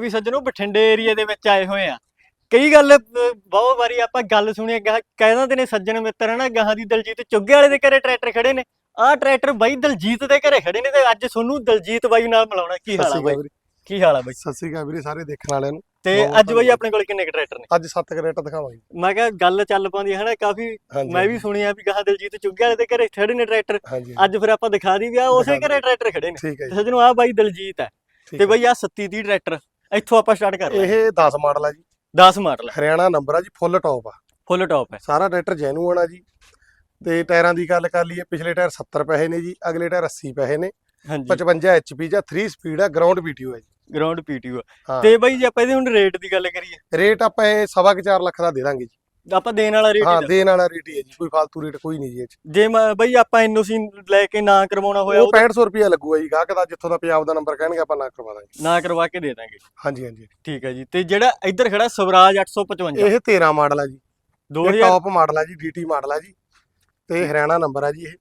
ਵੀ ਸੱਜਣੋ ਬਠਿੰਡੇ ਏਰੀਆ ਦੇ ਵਿੱਚ ਆਏ ਹੋਏ ਆ। ਕਈ ਗੱਲ ਬਹੁਤ ਵਾਰੀ ਆਪਾਂ ਗੱਲ ਸੁਣੀ ਕਹਿ ਦਿੰਦੇ ਨੇ ਸੱਜਣ ਮਿੱਤਰ ਹਨਾ ਗਾਹਾਂ ਦੀ ਦਲਜੀਤ ਚੁੱਗੇ ਵਾਲੇ ਦੇ ਘਰੇ ਟਰੈਕਟਰ ਖੜੇ ਨੇ। ਆਹ ਟਰੈਕਟਰ ਬਾਈ ਦਲਜੀਤ ਦੇ ਘਰੇ ਖੜੇ ਨੇ ਤੇ ਅੱਜ ਤੁਹਾਨੂੰ ਦਲਜੀਤ ਬਾਈ ਨਾਲ ਮਿਲਾਉਣਾ। ਕੀ ਹਾਲ ਆ ਬਾਈ? ਕੀ ਹਾਲ ਆ ਬਾਈ? ਸਤਿ ਸ੍ਰੀ ਅਕਾਲ ਵੀਰੇ ਸਾਰੇ ਦੇਖਣ ਵਾਲਿਆਂ ਨੂੰ। ਤੇ ਅੱਜ ਬਾਈ। ਆਪਣੇ ਕੋਲ ਕਿੰਨੇ ਟਰੈਕਟਰ ਨੇ? ਅੱਜ ਸੱਤ ਕਰੇਟ ਦਿਖਾਵਾਂਗੇ। ਮੈਂ ਕਿਹਾ ਗੱਲ ਚੱਲ ਪਾਉਂਦੀ ਹੈ ਹਨਾ ਕਾਫੀ ਮੈਂ ਵੀ ਸੁਣਿਆ ਵੀ ਗਾਹਾਂ ਦਲਜੀਤ ਚੁੱਗੇ ਵਾਲੇ ਦੇ ਘਰੇ ਖੜੇ ਨੇ ਟਰੈਕਟਰ। ਅੱਜ ਫਿਰ ਆਪਾਂ ਦਿਖਾ ਦੀ ਵੀ ਆ ਉਸੇ ਘਰੇ ਟਰੈਕਟਰ ਖੜੇ ਨੇ। ਸੱਜਣੋ ਆ ਬਾਈ ਦਲਜੀਤ ਹੈ ਤੇ। ਬਾਈ ਆ 37 30 ਟਰੈਕਟਰ। ਇੱਥੋਂ ਆਪਾਂ ਸਟਾਰਟ ਕਰ ਇਹ 10 ਮਾਡਲ ਆ ਜੀ। 10 ਮਾਡਲ ਹਰਿਆਣਾ ਨੰਬਰ ਆ ਜੀ ਫੁੱਲ ਟੌਪ ਆ। ਫੁੱਲ ਟੌਪ ਹੈ ਸਾਰਾ ਟਰੈਕਟਰ ਜੈਨੂਅਨ ਆ ਜੀ। ਤੇ ਟਾਇਰਾਂ ਦੀ ਗੱਲ ਕਰ ਲਈਏ ਪਿਛਲੇ ਟਾਇਰ 70 ਪੈਸੇ ਨੇ ਜੀ ਅਗਲੇ ਟਾਇਰ 80 ਪੈਸੇ ਨੇ। ਹਾਂਜੀ। 55 HP ਜਾਂ 3 ਸਪੀਡ ਆ ਗਰਾਊਂਡ ਪੀਟੀਓ ਹੈ ਜੀ। ਗਰਾਊਂਡ ਪੀਟੀਓ ਹਾਂ। ਤੇ ਬਾਈ ਜੇ ਆਪਾਂ ਇਹਦੇ ਹੁਣ ਰੇਟ ਦੀ ਗੱਲ ਕਰੀਏ। ਰੇਟ ਆਪਾਂ ਇਹ ਸਵਾ ਕੁ ਚਾਰ ਲੱਖ ਦਾ ਦੇ ਦਾਂਗੇ ਜੀ। ਆਪਾਂ ਦੇਣ ਵਾਲਾ ਰੇਟ ਹਾਂ ਦੇਣ ਵਾਲਾ ਰੇਟ ਹੀ ਹੈ ਜੀ ਕੋਈ ਫालतू ਰੇਟ ਕੋਈ ਨਹੀਂ ਜੀ ਇਹ 'ਚ। ਜੇ ਮੈਂ- ਬਾਈ ਆਪਾਂ ਐਨਓਸੀ ਲੈ ਕੇ ਨਾ ਕਰਵਾਉਣਾ ਹੋਇਆ ਉਹ ਉਹ 6500 ਰੁਪਿਆ ਲੱਗੂਗਾ ਜੀ ਗਾਹਕ ਦਾ ਜਿੱਥੋਂ ਦਾ ਪੰਜਾਬ ਦਾ ਨੰਬਰ ਕਹਿਣਗੇ ਆਪਾਂ ਨਾ ਕਰਵਾ ਦਾਂਗੇ। ਨਾ ਕਰਵਾ ਕੇ ਦੇ ਦਾਂਗੇ। ਹਾਂਜੀ ਹਾਂਜੀ। ਠੀਕ ਹੈ ਜੀ ਤੇ ਜਿਹੜਾ ਇੱਧਰ ਖੜਾ ਸਵਰਾਜ 855 ਇਹ 13 ਮਾਡਲ ਆ ਜੀ। ਇਹ 2000 ਟੌਪ ਮਾਡਲ ਆ ਜੀ ਡੀਟੀ ਮਾਡਲ ਆ ਜੀ ਤੇ ਹਰਿਆਣਾ ਨੰਬਰ ਆ ਜੀ ਇਹ।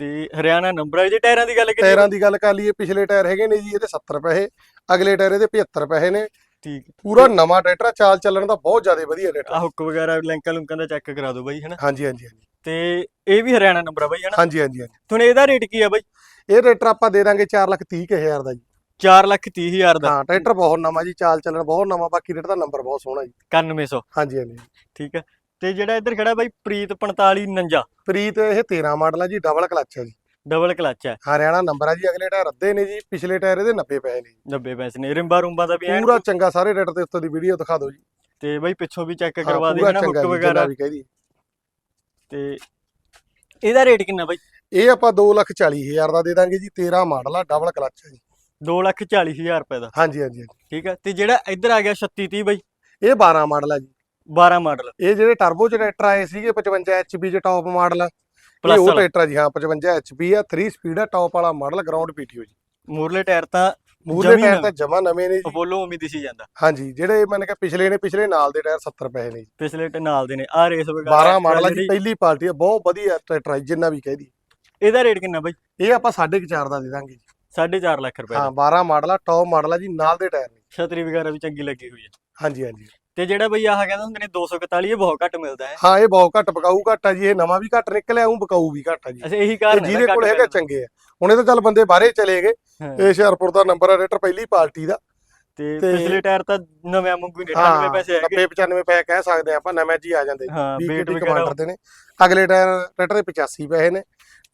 ਤੇ ਹਰਿਆਣਾ ਨੰਬਰ ਹੈ ਜੇ ਟਾਇਰਾਂ ਦੀ ਗੱਲ ਕਰੀਏ ਟਾਇਰਾਂ ਦੀ ਗੱਲ ਕਰ ਲਈਏ ਪਿਛਲੇ ਟਾਇਰ ਹੈਗੇ ਨੇ ਜੀ ਇਹਦੇ 70 ਪੈਸੇ ਅਗਲੇ ਟਾਇਰ ਇਹਦੇ 75 ਪੈਸੇ ਨੇ ਠੀਕ ਪੂਰਾ ਨਵਾਂ ਟਰੈਕਟਰ ਆ, ਚਾਲ ਚੱਲਣ ਦਾ ਬਹੁਤ ਜ਼ਿਆਦਾ ਵਧੀਆ ਟਰੈਕਟਰ ਆ ਹੁੱਕ ਵਗੈਰਾ ਲਿੰਕਾਂ ਲੁੰਕਾਂ ਦਾ ਚੈੱਕ ਕਰਾ ਦਿਓ ਬਾਈ ਹਨਾ? ਹਾਂਜੀ ਹਾਂਜੀ ਹਾਂਜੀ। ਤੇ ਇਹ ਵੀ ਹਰਿਆਣਾ ਨੰਬਰ ਆ ਬਾਈ ਹਨਾ? ਹਾਂਜੀ ਹਾਂਜੀ ਹਾਂਜੀ। ਤੁਹਾਨੂੰ ਇਹਦਾ ਰੇਟ ਕੀ ਆ ਬਾਈ? ਇਹ ਟਰੈਕਟਰ ਆਪਾਂ ਦੇ ਦਾਂਗੇ 4 ਲੱਖ 30 ਕੁ ਹਜ਼ਾਰ ਦਾ ਜੀ। 4 ਲੱਖ 30 ਹਜ਼ਾਰ ਦਾ। ਹਾਂ ਟਰੈਕਟਰ ਬਹੁਤ ਨਵਾਂ ਜੀ ਚਾਲ ਚੱਲਣ ਬਹੁਤ ਨਵਾਂ ਬਾਕੀ ਰੇਟ ਦਾ ਨੰਬਰ ਬਹੁਤ ਸੋਹਣਾ ਜੀ। 9100 ਹਾਂਜੀ ਹਾਂਜੀ। ਠੀਕ ਹੈ। ਤੇ ਜਿਹੜਾ ਇੱਧਰ ਖੜਾ ਬਾਈ ਪ੍ਰੀਤ 4549 ਪ੍ਰੀਤ ਇਹ 13 ਮਾਡਲ ਆ ਜੀ ਡਬਲ ਕਲੱਚ ਆ ਜੀ। ਡਬਲ ਕਲਚ ਹੈ। ਹਰਿਆਣਾ ਨੰਬਰ ਆ ਜੀ ਅਗਲੇ ਟਾਇਰ ਅੱਧੇ ਨੇ ਜੀ ਪਿਛਲੇ ਟਾਇਰ ਇਹਦੇ 90 ਪੈਸੇ ਨੇ ਜੀ। 90 ਪੈਸੇ ਨੇ। ਰਿੰਬਾ ਰੁੰਬਾ ਦਾ ਵੀ ਐਨ ਪੂਰਾ ਚੰਗਾ ਸਾਰੇ ਰੇਟ ਤੇ ਉੱਤੋਂ ਦੀ ਵੀਡੀਓ ਦਿਖਾ ਦਿਓ ਜੀ। ਤੇ ਬਾਈ ਪਿੱਛੋਂ ਵੀ ਚੈੱਕ ਹਾਂ, ਕਰਵਾ ਦੇ ਹਨਾ ਹੁੱਕ ਜੀ, ਵਗੈਰਾ। ਵੀ ਕਹਿ ਤੇ ਇਹਦਾ ਰੇਟ ਕਿੰਨਾ ਬਾਈ? ਇਹ ਆਪਾਂ 2 ਲੱਖ 40 ਹਜ਼ਾਰ ਦਾ ਦੇ ਦਾਂਗੇ ਜੀ 13 ਮਾਡਲ ਆ ਡਬਲ ਕਲੱਚ ਆ ਜੀ। 2 ਲੱਖ 40 ਹਜ਼ਾਰ ਰੁਪਏ ਦਾ। ਹਾਂਜੀ ਹਾਂਜੀ। ਠੀਕ ਹੈ ਤੇ ਜਿਹੜਾ ਇੱਧਰ ਆ ਗਿਆ 36 30 ਬਾਈ? ਇਹ 12 ਮਾਡਲ ਆ ਜੀ। 12 ਮਾਡਲ। ਇਹ ਜਿਹੜੇ ਟਰਬੋ ਚ ਟਰੈਕਟਰ ਆਏ ਸੀਗੇ 55 HP ਚ ਟੌਪ ਮਾਡਲ ਪਲੱਸ ਉਹ ਟਰੈਕਟਰ ਜੀ ਹਾਂ 55 HP ਆ 3 ਸਪੀਡ ਆ ਟੌਪ ਵਾਲਾ ਮਾਡਲ ਗਰਾਊਂਡ ਪੀਟੀਓ ਜੀ। ਮੂਰਲੇ ਟਾਇਰ ਤਾਂ ਜਮੀ ਟਾਇਰ। ਤਾਂ ਜਮਾ ਨਵੇਂ ਨੇ ਜੀ। ਅਪੋਲੋ ਉਮੀ ਦਿਸੀ ਜਾਂਦਾ। ਹਾਂਜੀ ਜਿਹੜੇ ਮੈਨੇ ਕਿਹਾ ਪਿਛਲੇ ਨੇ ਪਿਛਲੇ ਨਾਲ ਦੇ ਟਾਇਰ 70 ਪੈਸੇ ਨੇ ਜੀ। ਪਿਛਲੇ ਤੇ ਨਾਲ ਦੇ ਨੇ। ਆ ਰੇਸ ਵਗੈਰਾ 12 ਮਾਡਲ ਆ ਜੀ ਜਿਹੜੀ- ਪਹਿਲੀ ਪਾਰਟੀ ਆ ਬਹੁਤ ਵਧੀਆ ਟਰੈਕਟਰ ਜਿੰਨਾ ਵੀ ਕਹਿ ਦੀ ਇਹਦਾ ਰੇਟ ਕਿੰਨਾ ਬਾਈ? ਇਹ ਆਪਾਂ 4.5 ਦਾ ਦੇ ਦਾਂਗੇ ਜੀ। 4.5 ਲੱਖ ਰੁਪਏ ਹਾਂ ਦਾ। 12 ਮਾਡਲ ਆ ਟੌਪ ਮਾਡਲ ਆ ਜੀ ਨਾਲ ਦੇ ਟਾਇਰ ਨੇ। ਛਤਰੀ ਵਗੈਰਾ ਵੀ ਚੰਗੀ ਲੱਗੀ ਹੋਈ ਹੈ। ਹਾਂਜੀ ਹਾਂਜੀ। ਤੇ ਜਿਹੜਾ ਬਈ ਆਹ ਕਹਿੰਦੇ ਹੁੰਦੇ ਨੇ 241 ਇਹ ਬਹੁਤ ਘੱਟ ਮਿਲਦਾ ਹੈ। ਹਾਂ ਇਹ ਬਹੁਤ ਘੱਟ ਬਕਾਊ ਘੱਟ ਆ ਜੀ ਇਹ ਨਵਾਂ ਵੀ ਘੱਟ ਨਿਕਲਿਆ ਉਹ ਬਕਾਊ ਵੀ ਘੱਟ ਆ ਜੀ। ਅੱਛਾ ਇਹੀ ਕਾਰਨ ਹੈ ਜਿਹਦੇ ਕੋਲ ਹੈਗਾ ਚੰਗੇ ਆ। ਹੁਣ ਇਹ ਤਾਂ ਚੱਲ ਬੰਦੇ ਬਾਹਰੇ ਚਲੇ ਗਏ। ਇਹ ਹੁਸ਼ਿਆਰਪੁਰ ਦਾ ਨੰਬਰ ਆ ਰੇਟਰ ਪਹਿਲੀ ਪਾਰਟੀ ਦਾ। ਤੇ ਪਿਛਲੇ ਟਾਇਰ ਤਾਂ ਨਵੇਂ ਵਾਂਗੂ ਹੀ ਨੇ 98 ਹਾਂ ਪੈਸੇ ਹੈਗੇ। 90 95 ਪੈਸੇ ਕਹਿ ਸਕਦੇ ਆਪਾਂ ਨਵੇਂ ਜੀ ਆ ਜਾਂਦੇ। ਹਾਂ ਵੇਟ ਕਮਾਂਡਰ ਦੇ ਨੇ। ਅਗਲੇ ਟਾਇਰ ਟਰੈਕਟਰ ਦੇ 85 ਪੈਸੇ ਨੇ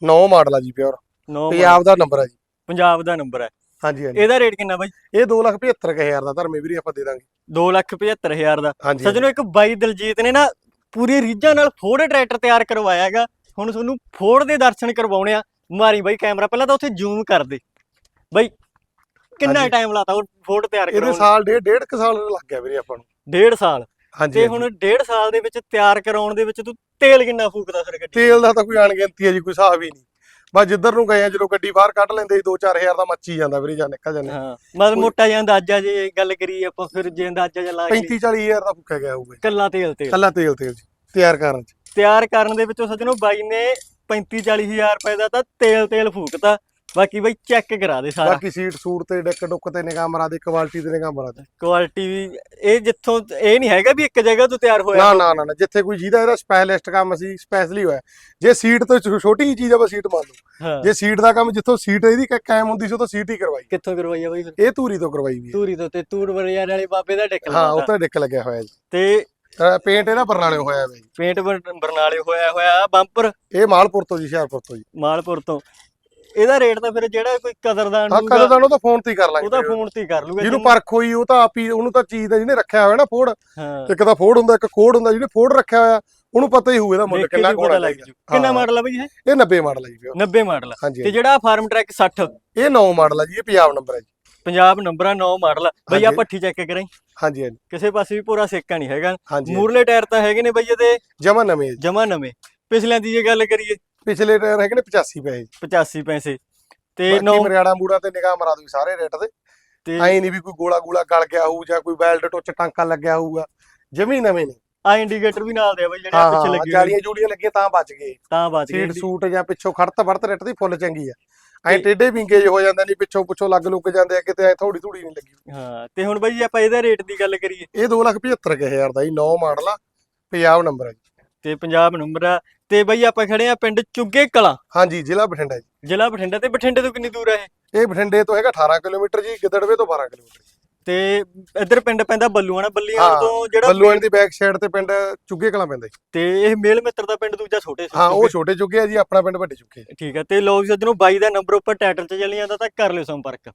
9 ਮਾਡਲ ਆ ਜੀ ਪਿਓਰ ਪੰਜਾਬ ਦਾ ਨੰਬਰ ਆ ਜੀ। ਪੰਜਾਬ ਦਾ ਨੰਬਰ ਹੈ। ਹਾਂਜੀ ਹਾਂਜੀ। ਇਹਦਾ ਰੇਟ ਕਿੰਨਾ ਬਾਈ? ਇਹ 275000 ਦਾ ਧਰਮੇ ਵੀਰੇ ਆਪਾਂ ਦੇ ਦਾਂਗੇ। 275000 ਦਾ। ਹਾਂਜੀ ਸੱਜਣੋ ਇੱਕ ਬਾਈ ਦਲਜੀਤ ਨੇ ਨਾ ਪੂਰੀ ਰੀਝਾਂ ਨਾਲ ਫੋਰਡ ਟਰੈਕਟਰ ਤਿਆਰ ਕਰਵਾਇਆ ਹੈਗਾ। ਹੁਣ ਤੁਹਾਨੂੰ ਫੋਰਡ ਦੇ ਦਰਸ਼ਨ ਕਰਵਾਉਣੇ ਆ। ਮਾਰੀ ਬਾਈ ਕੈਮਰਾ ਪਹਿਲਾਂ ਤਾਂ ਉੱਥੇ ਜ਼ੂਮ ਕਰ ਦੇ। ਬਾਈ ਕਿੰਨਾ ਹਾਂਜੀ। ਟਾਈਮ ਲਾਤਾ ਉਹ ਫੋਰਡ ਤਿਆਰ ਇਹਦੇ ਕਰਾਉਣ ਸਾਲ ਡੇਢ ਡੇਢ ਕੁ ਸਾਲ ਲੱਗ ਗਿਆ ਵੀਰੇ ਆਪਾਂ ਨੂੰ। ਡੇਢ ਸਾਲ। ਹਾਂਜੀ ਤੇ ਹਾਂਜੀ। ਹੁਣ ਡੇਢ ਸਾਲ ਦੇ ਵਿੱਚ ਤਿਆਰ ਕਰਾਉਣ ਦੇ ਵਿੱਚ ਤੂੰ ਤੇਲ ਕਿੰਨਾ ਫੂਕਦਾ ਫਿਰ ਗੱਡੀ ਤੇਲ ਦਾ ਤਾਂ ਕੋਈ ਅਣਗਿਣਤੀ ਹੈ ਜੀ ਕੋਈ ਹਿਸਾਬ ਹੀ ਨਹੀਂ। ਬਸ ਜਿੱਧਰ ਨੂੰ ਗਏ ਆ ਜਦੋਂ ਗੱਡੀ ਬਾਹਰ ਕੱਢ ਲੈਂਦੇ 2-4000 ਦਾ ਮੱਚੀ ਜਾਂਦਾ ਵੀਰੇ ਜਾਂ ਨਿਕਲ ਜਾਂਦੇ। ਹਾਂ ਮਤਲਬ ਮੋਟਾ ਜਿਹਾ ਅੰਦਾਜ਼ਾ ਜੇ ਗੱਲ ਕਰੀਏ ਆਪਾਂ ਫਿਰ ਜੇ ਅੰਦਾਜ਼ਾ ਜਿਹਾ ਲਾ ਕੇ 35-40000 ਦਾ ਫੁੱਕਿਆ ਗਿਆ ਹੋਊਗਾ। ਕੱਲਾ ਤੇਲ ਤੇਲ ਕੱਲਾ ਤੇਲ ਤੇਲ ਜੀ ਤਿਆਰ ਕਰਨ ਚ। ਤਿਆਰ ਕਰਨ ਦੇ ਵਿੱਚੋਂ ਸੱਜਣੋ ਬਾਈ ਨੇ 35 40000 ਰੁਪਏ ਦਾ ਤਾਂ ਤੇਲ ਤੇਲ ਫੂਕਤਾ। ਬਾਕੀ ਬਾਈ ਚੈੱਕ ਕਰਾ ਦੇ ਸਾਰਾ। ਬਾਕੀ ਸੀਟ ਸੂਟ ਤੇ ਡਿੱਕ ਡੁੱਕ ਤੇ ਨਿਗਾਹ ਮਰਾ ਦੇ ਕੁਆਲਿਟੀ ਤੇ ਨਿਗਾਹ ਮਰਾ ਦੇ। ਕੁਆਲਿਟੀ ਵੀ ਇਹ ਜਿੱਥੋਂ ਇਹ ਨਹੀਂ ਹੈਗਾ ਵੀ ਇੱਕ ਜਗ੍ਹਾ ਤੋਂ ਤਿਆਰ ਹੋਇਆ। ਨਾ ਨਾ ਨਾ ਜਿੱਥੇ ਕੋਈ ਜਿਹਦਾ ਇਹਦਾ ਸਪੈਸ਼ਲਿਸਟ ਕੰਮ ਸੀ ਸਪੈਸ਼ਲੀ ਹੋਇਆ। ਜੇ ਸੀਟ ਤੋਂ ਛੋਟੀ ਚੀਜ਼ ਆ ਬਸ ਸੀਟ ਮੰਨ ਲਓ ਜੇ ਸੀਟ ਦਾ ਕੰਮ ਜਿੱਥੋਂ ਸੀਟ ਇਹਦੀ ਕਾਇਮ ਹੁੰਦੀ ਸੀ ਉਹ ਤਾਂ ਸੀਟ ਹੀ ਕਰਵਾਈ। ਕਿੱਥੋਂ ਕਰਵਾਈਆ ਬਾਈ ਫਿਰ? ਇਹ ਧੂਰੀ ਤੋਂ ਕਰਵਾਈ ਵੀ। ਤੂਰੀ ਤੋਂ ਤੇ ਤੂਰ ਬਰਿਆਰ ਵਾਲੇ ਬਾਬੇ ਦਾ ਟਿਕ ਹਾਂ ਲਾਤਾ ਉੱਤੇ ਡਿੱਕ ਲੱਗਿਆ ਹੋਇਆ ਜੀ। ਤੇ ਪੇਂਟ ਇਹਦਾ ਬਰਨਾਲੇ ਹੋਇਆ ਹੈ ਜੀ। ਪੇਂਟ ਬਰ- ਬਰਨਾਲੇ ਹੋਇਆ ਹੋਇਆ ਬੰਪਰ। ਇਹ ਮਾਲਪੁਰ ਤੋਂ ਜੀ ਹੁਸ਼ਿਆਰਪੁਰ ਤੋਂ ਜੀ। ਮਾਲਪੁਰ ਤੋਂ। ਇਹਦਾ ਰੇਟ ਤਾਂ ਫਿਰ ਜਿਹੜਾ ਕੋਈ ਕਦਰਦਾਨ ਹਾਂ ਹੋਊਗਾ ਕਦੋਂ ਤਾਂ ਉਹ ਤਾਂ ਫੋਨ ਤੇ ਹੀ ਕਰ ਲਾਂਗੇ। ਉਹਦਾ ਵੀਰੇ। ਫੋਨ ਤੇ ਹੀ ਕਰ ਲੂਗਾ ਜਿਹਨੂੰ ਪਰਖ ਹੋਈ ਉਹ ਤਾਂ ਆਪ ਹੀ ਉਹਨੂੰ ਤਾਂ ਚੀਜ਼ ਦਾ ਜਿਹਨੇ ਰੱਖਿਆ ਹੋਇਆ ਨਾ ਫੋੜ ਹਾਂ। ਇੱਕ ਤਾਂ ਫੋੜ ਹੁੰਦਾ ਇੱਕ ਕੋਡ ਹੁੰਦਾ ਜਿਹਨੇ ਫੋੜ ਰੱਖਿਆ ਹੋਇਆ ਉਹਨੂੰ ਪਤਾ ਹੀ ਹੋਊ ਇਹਦਾ ਮੁੱਲ ਕਿੰਨਾ ਪਤਾ ਲੱਗ ਜੂ। ਕਿੰਨਾ। ਮਾਡਲ ਆ ਬਈ ਇਹ? ਇਹ 90 ਮਾਡਲ ਹੈ ਜੀ ਪਿਓ। 90 ਮਾਡਲ ਆ। ਹਾਂਜੀ ਤੇ ਜਿਹੜਾ ਫਾਰਮ ਟਰੈਕ 60 ਇਹ 9 ਮਾਡਲ ਹੈ ਜੀ ਇਹ ਪੰਜਾਬ ਨੰਬਰ ਹੈ ਜੀ। ਪੰਜਾਬ ਨੰਬਰ ਆ 9 ਮਾਡਲ ਬਈ ਆ ਹਾਂਜੀ। ਪੱਠੀ ਚੈੱਕ ਕਰਾਈ। ਹਾਂਜੀ ਹਾਂਜੀ। ਕਿਸੇ ਪਾਸੇ ਵੀ ਪੂਰਾ ਸੇਕਾ ਨਹੀਂ ਹੈਗਾ। ਹਾਂਜੀ ਮੂਰਲੇ ਟਾਇਰ ਤਾਂ ਹੈਗੇ ਨੇ ਬਈ ਇਹਦੇ ਜਮਾ ਨਵੇਂ ਜੀ। ਜਮਾ ਨਵੇਂ। ਪਿਛਲਿਆਂ ਦੀ ਜੇ ਗੱਲ ਕਰੀਏ। ਪਿਛਲੇ ਟਾਇਰ ਹੈਗੇ ਨੇ 85 ਪੈਸੇ ਜੀ। 85 ਪੈਸੇ। ਤੇ 9 ਮਰਿਆੜਾ ਮੂੜਾ ਤੇ ਨਿਗਾਹ ਮਰਾ ਦੂ ਸਾਰੇ ਰੇਟ ਤੇ ਤੇ ਐਂ ਨਹੀਂ ਵੀ ਕੋਈ ਗੋਲਾ ਗੋਲਾ ਗਲ ਗਿਆ ਹੋਊ ਜਾਂ ਕੋਈ ਬੈਲਟ ਟੁੱਚ ਟਾਂਕਾ ਲੱਗਿਆ ਹੋਊਗਾ। ਜਮੀ ਨਵੇਂ ਨੇ। ਆ ਇੰਡੀਕੇਟਰ ਵੀ ਨਾਲ ਦੇ ਆ ਬਈ ਜਿਹੜੇ ਹਾਂ ਆ ਪਿੱਛੇ ਹਾਂ ਲੱਗੇ ਜਾਲੀਆਂ ਜੂਲੀਆਂ ਲੱਗੀਆਂ ਤਾਂ ਬਚ ਗਏ। ਤਾਂ ਬਚ ਗਏ ਸੀਟ ਸੂਟ ਜਾਂ ਪਿੱਛੋਂ ਖੜਤ ਵੜਤ ਰੇਟ ਦੀ ਫੁੱਲ ਚੰਗੀ ਆ। ਐ ਟੇਡੇ ਵਿੰਗੇ ਜਿਹੇ ਹੋ ਜਾਂਦੇ ਨੇ ਪਿੱਛੋਂ ਪੁੱਛੋਂ ਲੱਗ ਲੁੱਗ ਜਾਂਦੇ ਆ ਕਿਤੇ ਐ ਥੋੜੀ ਥੋੜੀ ਨਹੀਂ ਲੱਗੀ। ਹਾਂ ਤੇ ਹੁਣ ਬਾਈ ਜੇ ਆਪਾਂ ਇਹਦਾ ਰੇਟ ਦੀ ਗੱਲ ਕਰੀਏ। ਇਹ 275000 ਦਾ ਜੀ 9 ਮਾਡਲ ਆ ਪੰਜਾਬ ਨੰਬਰ ਹੈ ਜੀ। ਤੇ ਪੰਜਾਬ ਨੰਬਰ ਆ ਤੇ ਬਾਈ ਆਪਾਂ ਖੜੇ ਆ ਪਿੰਡ ਚੁੱਗੇ ਕਲਾਂ। ਹਾਂਜੀ ਜ਼ਿਲ੍ਹਾ ਬਠਿੰਡਾ ਜੀ। ਜ਼ਿਲ੍ਹਾ ਬਠਿੰਡਾ ਤੇ ਬਠਿੰਡੇ ਤੋਂ ਕਿੰਨੀ ਦੂਰ ਆ ਇਹ? ਇਹ ਬਠਿੰਡੇ ਤੋਂ ਹੈਗਾ 18 ਕਿਲੋਮੀਟਰ ਜੀ ਗਿੱਦੜਵੇ ਤੋਂ 12 ਕਿਲੋਮੀਟਰ ਤੇ ਇੱਧਰ ਪਿੰਡ ਪੈਂਦਾ ਬੱਲੂਆਣਾ ਬੱਲੀਆਂ ਹਾਂ, ਤੋਂ ਜਿਹੜਾ ਬੱਲੂਆਣ ਦੀ ਬੈਕ ਸਾਈਡ ਤੇ ਪਿੰਡ ਚੁੱਗੇ ਕਲਾਂ ਪੈਂਦਾ ਜੀ। ਤੇ ਇਹ ਮੇਲ ਮਿੱਤਰ ਦਾ ਪਿੰਡ ਦੂਜਾ ਛੋਟੇ ਹਾਂ ਉਹ। ਛੋਟੇ ਚੁੱਗੇ ਆ ਜੀ ਆਪਣਾ ਪਿੰਡ ਵੱਡੇ ਚੁੱਗੇ ਠੀਕ ਹੈ ਤੇ ਲੋਕ ਜਦੋਂ ਬਾਈ ਦਾ ਨੰਬਰ ਉੱਪਰ ਟਾਈਟਲ 'ਚ ਚੱਲੀ ਜਾਂਦਾ ਤਾਂ ਕਰ ਲਿਓ ਸੰਪਰਕ